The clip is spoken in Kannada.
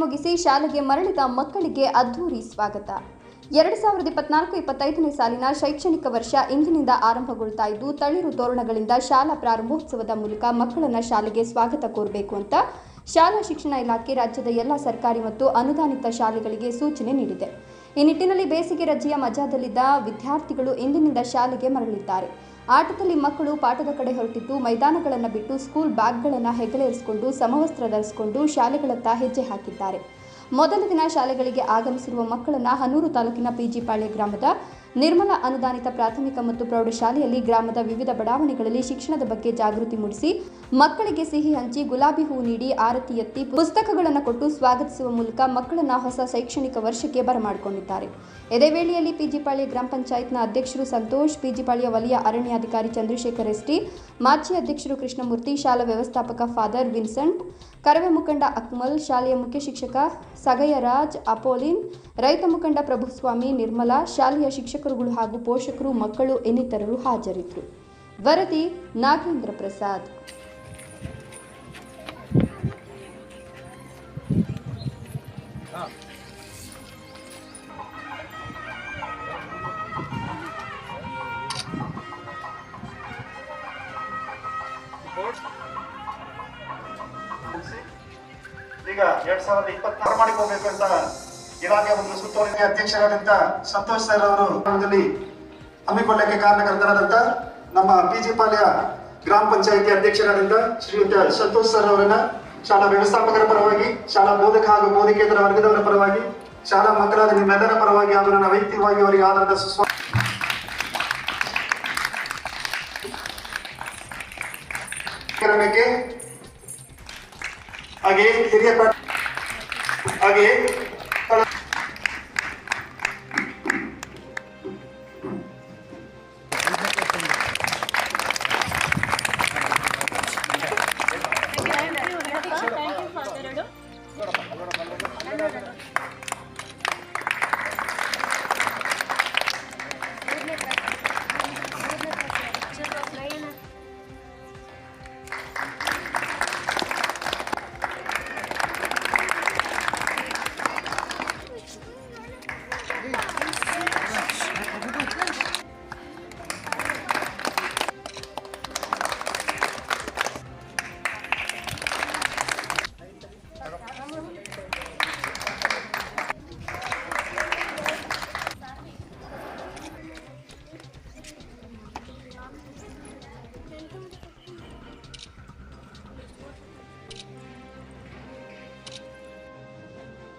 ಮುಗಿಸಿ ಶಾಲೆಗೆ ಮರಳಿದ ಮಕ್ಕಳಿಗೆ ಅದ್ಧೂರಿ ಸ್ವಾಗತ. ಎರಡು ಸಾವಿರದ ಇಪ್ಪತ್ನಾಲ್ಕು ಇಪ್ಪತ್ತೈದನೇ ಸಾಲಿನ ಶೈಕ್ಷಣಿಕ ವರ್ಷ ಇಂದಿನಿಂದ ಆರಂಭಗೊಳ್ತಾ ಇದ್ದು, ತಳಿರು ತೋರಣಗಳಿಂದ ಶಾಲಾ ಪ್ರಾರಂಭೋತ್ಸವದ ಮೂಲಕ ಮಕ್ಕಳನ್ನ ಶಾಲೆಗೆ ಸ್ವಾಗತ ಕೋರಬೇಕು ಅಂತ ಶಾಲಾ ಶಿಕ್ಷಣ ಇಲಾಖೆ ರಾಜ್ಯದ ಎಲ್ಲ ಸರ್ಕಾರಿ ಮತ್ತು ಅನುದಾನಿತ ಶಾಲೆಗಳಿಗೆ ಸೂಚನೆ ನೀಡಿದೆ. ಈ ನಿಟ್ಟಿನಲ್ಲಿ ಬೇಸಿಗೆ ರಜೆಯ ಮಜಾದಲ್ಲಿದ್ದ ವಿದ್ಯಾರ್ಥಿಗಳು ಇಂದಿನಿಂದ ಶಾಲೆಗೆ ಮರಳಿದ್ದಾರೆ. ಆಟದಲ್ಲಿ ಮಕ್ಕಳು ಪಾಠದ ಕಡೆ ಹೊರಟಿದ್ದು, ಮೈದಾನಗಳನ್ನು ಬಿಟ್ಟು ಸ್ಕೂಲ್ ಬ್ಯಾಗ್ಗಳನ್ನು ಹೆಗಲೇರಿಸಿಕೊಂಡು, ಸಮವಸ್ತ್ರ ಧರಿಸಿಕೊಂಡು ಶಾಲೆಗಳತ್ತ ಹೆಜ್ಜೆ ಹಾಕಿದ್ದಾರೆ. ಮೊದಲ ದಿನ ಶಾಲೆಗಳಿಗೆ ಆಗಮಿಸಿರುವ ಮಕ್ಕಳನ್ನು ಹನೂರು ತಾಲೂಕಿನ ಪಿಜಿಪಾಳ್ಯ ಗ್ರಾಮದ ನಿರ್ಮಲ ಅನುದಾನಿತ ಪ್ರಾಥಮಿಕ ಮತ್ತು ಪ್ರೌಢಶಾಲೆಯಲ್ಲಿ ಗ್ರಾಮದ ವಿವಿಧ ಬಡಾವಣೆಗಳಲ್ಲಿ ಶಿಕ್ಷಣದ ಬಗ್ಗೆ ಜಾಗೃತಿ ಮೂಡಿಸಿ ಮಕ್ಕಳಿಗೆ ಸಿಹಿ ಹಂಚಿ ಗುಲಾಬಿ ಹೂ ನೀಡಿ ಆರತಿ ಎತ್ತಿ ಪುಸ್ತಕಗಳನ್ನು ಕೊಟ್ಟು ಸ್ವಾಗತಿಸುವ ಮೂಲಕ ಮಕ್ಕಳನ್ನ ಹೊಸ ಶೈಕ್ಷಣಿಕ ವರ್ಷಕ್ಕೆ ಬರಮಾಡಿಕೊಂಡಿದ್ದಾರೆ. ಇದೇ ವೇಳೆಯಲ್ಲಿ ಪಿಜಿಪಾಳ್ಯ ಗ್ರಾಮ ಪಂಚಾಯತ್ನ ಅಧ್ಯಕ್ಷರು ಸಂತೋಷ್, ಪಿಜಿಪಾಳ್ಯ ವಲಯ ಅರಣ್ಯಾಧಿಕಾರಿ ಚಂದ್ರಶೇಖರ್ ಎಸ್ಟಿ, ಮಾಜಿ ಅಧ್ಯಕ್ಷರು ಕೃಷ್ಣಮೂರ್ತಿ, ಶಾಲಾ ವ್ಯವಸ್ಥಾಪಕ ಫಾದರ್ ವಿನ್ಸೆಂಟ್, ಕರವೇ ಮುಖಂಡ ಅಕ್ಮಲ್, ಶಾಲೆಯ ಮುಖ್ಯ ಶಿಕ್ಷಕ ಸಗಯರಾಜ್, ಅಪೋಲಿನ್, ರೈತ ಮುಖಂಡ ಪ್ರಭುಸ್ವಾಮಿ, ನಿರ್ಮಲಾ, ಶಾಲೆಯ ಶಿಕ್ಷಕರುಗಳು ಹಾಗೂ ಪೋಷಕರು, ಮಕ್ಕಳು, ಇನ್ನಿತರರು ಹಾಜರಿದ್ದರು. ವರದಿ ನಾಗೇಂದ್ರ ಪ್ರಸಾದ್. ಈಗ ಎರಡ್ ಸಾವಿರದ ಇಪ್ಪತ್ತಾರು ಮಾಡಿಕೋಬೇಕು ಅಂತ ಇಲಾಖೆ ಒಂದು ಸುತ್ತೋಲೆ ಅಧ್ಯಕ್ಷರಾದಂತ ಸಂತೋಷ್ ಸರ್ ಅವರು ಹಮ್ಮಿಕೊಳ್ಳಕ್ಕೆ ಕಾರಣಕರ್ತರಾದಂತ ನಮ್ಮ ಪಿಜಿ ಪಾಳ್ಯ ಗ್ರಾಮ ಪಂಚಾಯಿತಿ ಅಧ್ಯಕ್ಷರಾದಂತ ಶ್ರೀಯುತ ಸಂತೋಷ್ ಸರ್ ಅವರನ್ನ ಶಾಲಾ ವ್ಯವಸ್ಥಾಪಕರ ಪರವಾಗಿ, ಶಾಲಾ ಬೋಧಕ ಹಾಗೂ ಬೋಧಕೇತರ ವರ್ಗದವರ ಪರವಾಗಿ, ಶಾಲಾ ಮಕ್ಕಳಾದ ನಿಮ್ಮೆಲ್ಲರ ಪರವಾಗಿ ಹಾಗೂ ನನ್ನ ವೈಯಕ್ತಿಕವಾಗಿ ಅವರಿಗೆ ಆಧಾರದ ಸುಸ್ವಾ ಹಾಗೆಯೇ ಹಾಗೆ ಹಿರಿಯ ಹಾಗೆ